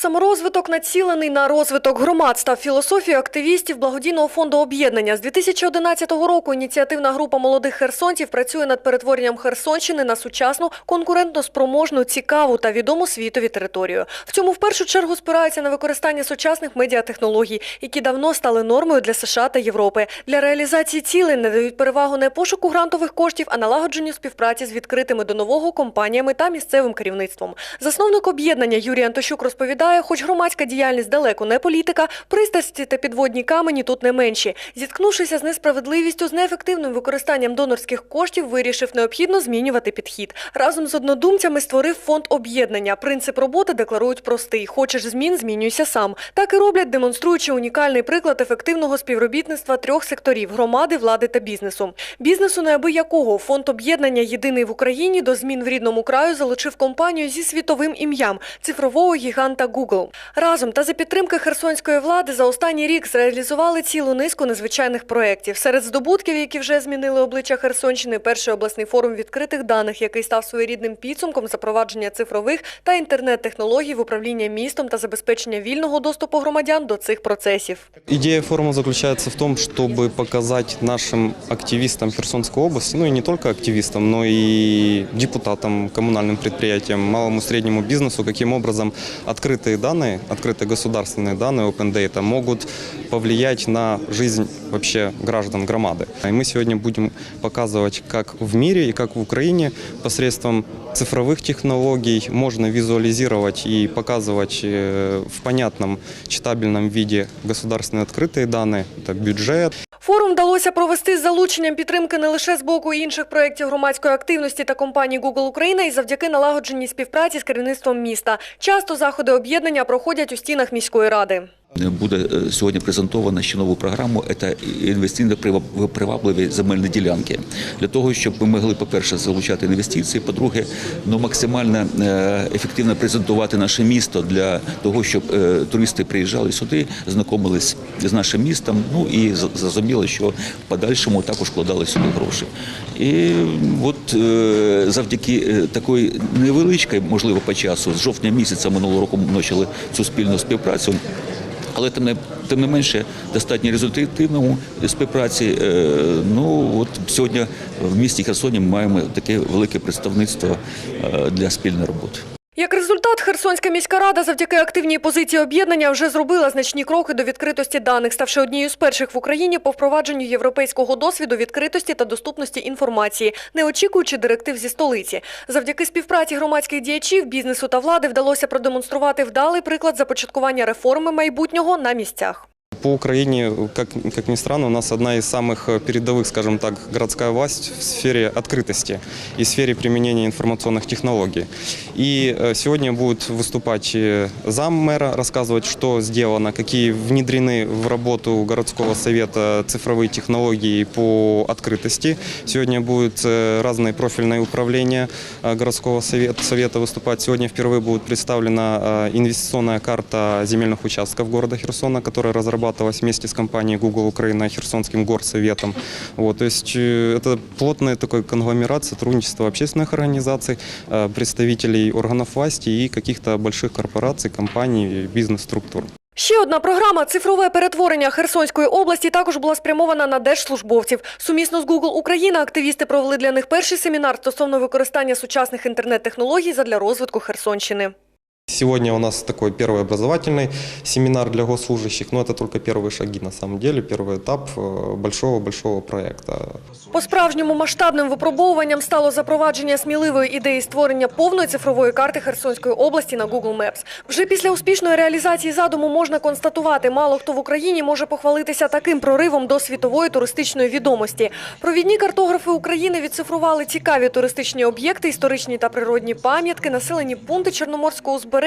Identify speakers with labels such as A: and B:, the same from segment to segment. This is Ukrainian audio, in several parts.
A: Саморозвиток націлений на розвиток громад став філософією активістів благодійного фонду об'єднання. З 2011 року ініціативна група молодих херсонців працює над перетворенням Херсонщини на сучасну, конкурентно-спроможну, цікаву та відому світові територію. В цьому в першу чергу спирається на використання сучасних медіатехнологій, які давно стали нормою для США та Європи. Для реалізації цілей надають перевагу не пошуку грантових коштів, а налагодженню співпраці з відкритими до нового компаніями та місцевим керівництвом. Засновник об'єднання Юрій Антощук розповідає, хоч громадська діяльність далеко не політика, пристрасті та підводні камені тут не менші. Зіткнувшися з несправедливістю, з неефективним використанням донорських коштів, вирішив необхідно змінювати підхід. Разом з однодумцями створив фонд об'єднання. Принцип роботи декларують простий: хочеш змін, змінюйся сам. Так і роблять, демонструючи унікальний приклад ефективного співробітництва трьох секторів громади, влади та бізнесу. Бізнесу неабиякого фонд об'єднання єдиний в Україні до змін в рідному краю залучив компанію зі світовим ім'ям цифрового гіганта Google. Разом та за підтримки херсонської влади за останній рік зреалізували цілу низку незвичайних проєктів. Серед здобутків, які вже змінили обличчя Херсонщини, перший обласний форум відкритих даних, який став своєрідним підсумком запровадження цифрових та інтернет-технологій в управління містом та забезпечення вільного доступу громадян до цих процесів.
B: Идея форума заключается в том, чтобы показать нашим активистам Херсонской области, ну и не только активистам, но и депутатам, коммунальным предприятиям, малому и среднему бизнесу, каким образом открытые данные, открытые государственные данные Open Data могут повлиять на жизнь вообще граждан громады. И мы сегодня будем показывать, как в мире и как в Украине посредством цифровых технологий можно визуализировать и показывать э, в понятном, читабельном виде государственные открытые данные, это бюджет,
A: Вдалося провести з залученням підтримки не лише з боку інших проєктів громадської активності та компанії Google Україна і завдяки налагодженій співпраці з керівництвом міста. Часто заходи об'єднання проходять у стінах міської ради.
C: Буде е, сьогодні презентовано ще нову програму. Це інвестиційно привабливі земельні ділянки для того, щоб ми могли, по-перше, залучати інвестиції. По-друге, ну максимально е, ефективно презентувати наше місто для того, щоб е, туристи приїжджали сюди, знайомились з нашим містом. Ну і з- зрозуміло, що в подальшому також вкладали сюди гроші. І от завдяки такої невеличкої, можливо, по часу, з жовтня місяця минулого року ми почали цю спільну співпрацю. Але тим не тим не менше достатньо результативному співпраці. Е, Ну от сьогодні в місті Херсоні ми маємо таке велике представництво е, для спільної роботи.
A: Як результат, Херсонська міська рада завдяки активній позиції об'єднання вже зробила значні кроки до відкритості даних, ставши однією з перших в Україні по впровадженню європейського досвіду відкритості та доступності інформації, не очікуючи директив зі столиці. Завдяки співпраці громадських діячів, бізнесу та влади вдалося продемонструвати вдалий приклад започаткування реформи майбутнього на місцях.
B: По Украине, как, как ни странно, у нас одна из самых э, передовых, скажем так, городская власть в сфере открытости и сфере применения информационных технологий. И э, сегодня будет выступать э, зам мэра, рассказывать, что сделано, какие внедрены в работу городского совета цифровые технологии по открытости. Сегодня будут разные профильные управления городского совета, совета выступать. Сегодня впервые будет представлена инвестиционная карта земельных участков города Херсона, которая разрабатывалась вместе с компанией Google Украина и Херсонским горсоветом. Вот, то есть э, это плотный такой конгломерат сотрудничества общественных организаций, э, представителей органов власти и каких-то больших корпораций, компаний, бизнес-структур.
A: Ще одна програма цифрове перетворення Херсонської області також була спрямована на держслужбовців. Сумісно з Google Україна активісти провели для них перший семінар стосовно використання сучасних інтернет-технологій задля розвитку Херсонщини.
B: Сегодня у нас такой первый образовательный семинар для госслужащих, но это только первые шаги на самом деле, первый этап э, большого-большого проекта.
A: По-справжньому масштабним випробовуванням стало запровадження сміливої ідеї створення повної цифрової карти Херсонської області на Google Maps. Вже після успішної реалізації задуму можна констатувати, мало хто в Україні може похвалитися таким проривом до світової туристичної відомості. Провідні картографи України відцифрували цікаві туристичні об'єкти, історичні та природні пам'ятки, населені пункти Чорноморського узбережжя,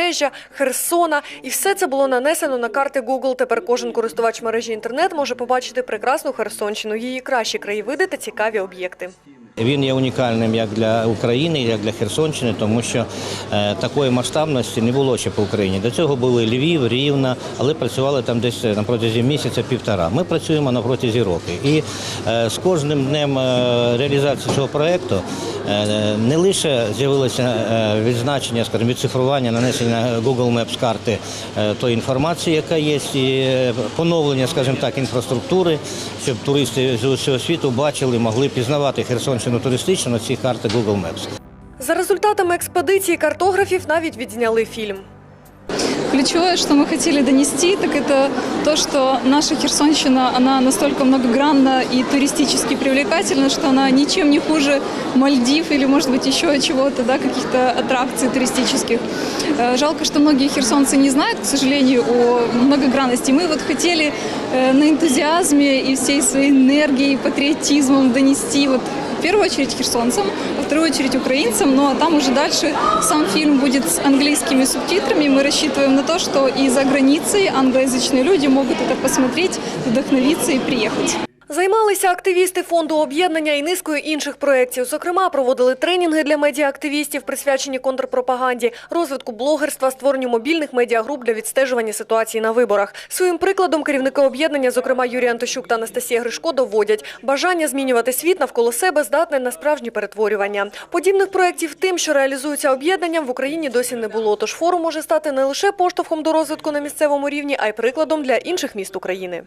A: Херсона. І все це було нанесено на карти Google. Тепер кожен користувач мережі інтернет може побачити прекрасну Херсонщину, її кращі краєвиди та цікаві об'єкти.
D: Він є унікальним як для України, як для Херсонщини, тому що е, такої масштабності не було ще по Україні. До цього були Львів, Рівна, але працювали там десь на протязі місяця-півтора. Ми працюємо на протязі року. І е, з кожним днем е, реалізації цього проєкту е, не лише з'явилося е, відзначення, скажімо, відцифрування, нанесення Google Maps карти е, тої інформації, яка є, і е, поновлення, скажімо так, інфраструктури, щоб туристи з усього світу бачили, могли пізнавати Херсонщину туристично на цих картах Google Maps.
A: За результатами експедиції картографів навіть відзняли фільм.
E: Ключевое, что мы хотели донести, так это то, что наша Херсонщина, она настолько многогранна и туристически привлекательна, что она ничем не хуже Мальдив или, может быть, еще чего-то, да, каких-то аттракций туристических. Э, Жалко, что многие херсонцы не знают, к сожалению, о многогранности. Мы вот хотели э, на энтузиазме и всей своей энергией, патриотизмом донести вот в первую очередь херсонцам, во вторую очередь украинцам, ну а там уже дальше сам фильм будет с английскими субтитрами. Мы рассчитываем на то, что и за границей англоязычные люди могут это посмотреть, вдохновиться и приехать.
A: Займалися активісти фонду об'єднання і низкою інших проєктів. Зокрема, проводили тренінги для медіаактивістів, присвячені контрпропаганді, розвитку блогерства, створенню мобільних медіагруп для відстежування ситуації на виборах. Своїм прикладом керівники об'єднання, зокрема Юрій Антощук та Анастасія Гришко, доводять бажання змінювати світ навколо себе здатне на справжні перетворювання. Подібних проєктів тим, що реалізуються об'єднанням, в Україні досі не було. Тож форум може стати не лише поштовхом до розвитку на місцевому рівні, а й прикладом для інших міст України.